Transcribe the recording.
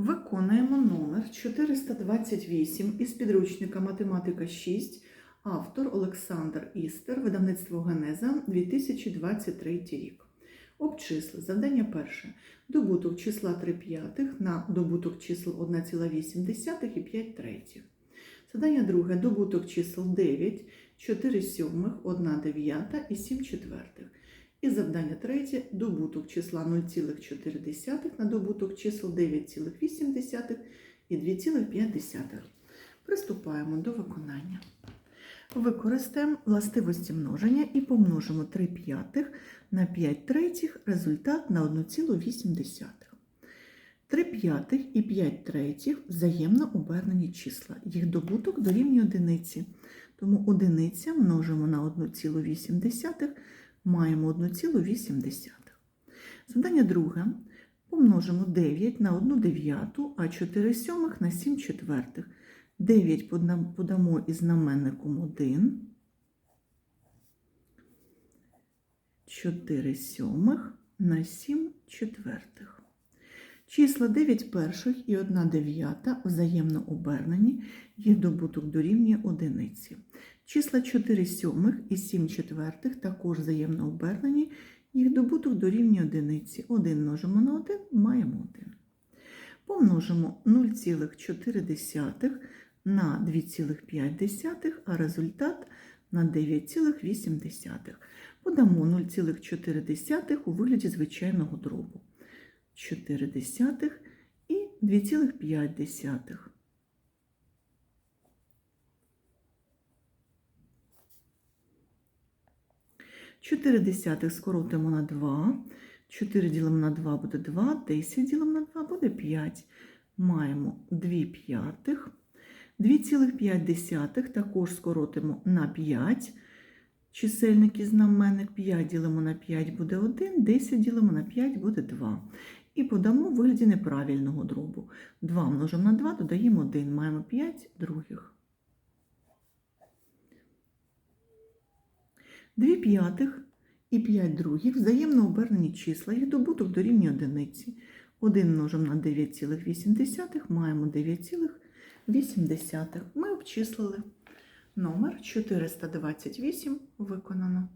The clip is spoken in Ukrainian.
Виконуємо номер 428 із підручника Математика 6, автор Олександр Істер, видавництво Генеза 2023 рік. Обчисли. Завдання перше. Добуток числа 3 п'ятих на добуток чисел 1,8 і 5 третіх. Завдання друге. Добуток чисел 9, 4 сьомих, 1 дев'ята і 7 четвертих. І завдання третє – добуток числа 0,4 на добуток чисел 9,8 і 2,5. Приступаємо до виконання. Використаємо властивості множення і помножимо 3 п'ятих на 5 третіх, результат на 1,8. 3 п'ятих і 5 третіх взаємно обернені числа. Їх добуток дорівнює одиниці. Тому одиниця множимо на 1,8, маємо 1,8. Завдання друге. Помножимо 9 на 1 дев'яту, а 4 сьомих на 7 четвертих. 9 подам- подамо із знаменником 1. 4 сьомих на 7 четвертих. Числа 9 перших і 1 дев'ята взаємно обернені, їх добуток дорівнює одиниці. Числа 4 сьомих і 7 четвертих також взаємно обернені, їх добуток дорівнює одиниці. 1 множимо на 1, маємо 1. Помножимо 0,4 на 2,5, а результат на 9,8. Подамо 0,4 у вигляді звичайного дробу. 4 і 2,5. Десятих. Чотири десятих скоротимо на 2. 4 ділимо на 2 буде 2, 10 ділимо на 2 буде 5. Маємо 2 п'ятих. 2,5 також скоротимо на 5. Чисельник і знаменник 5 ділимо на 5 буде 1, 10 ділимо на 5 буде 2. І подамо в вигляді неправильного дробу. 2 множимо на 2, додаємо 1, маємо 5 других. 2 п'ятих і 5 других взаємно обернені числа, їх добуток дорівнює одиниці. 1 множимо на 9,8, маємо 9,8. Ми обчислили. Номер 428 виконано.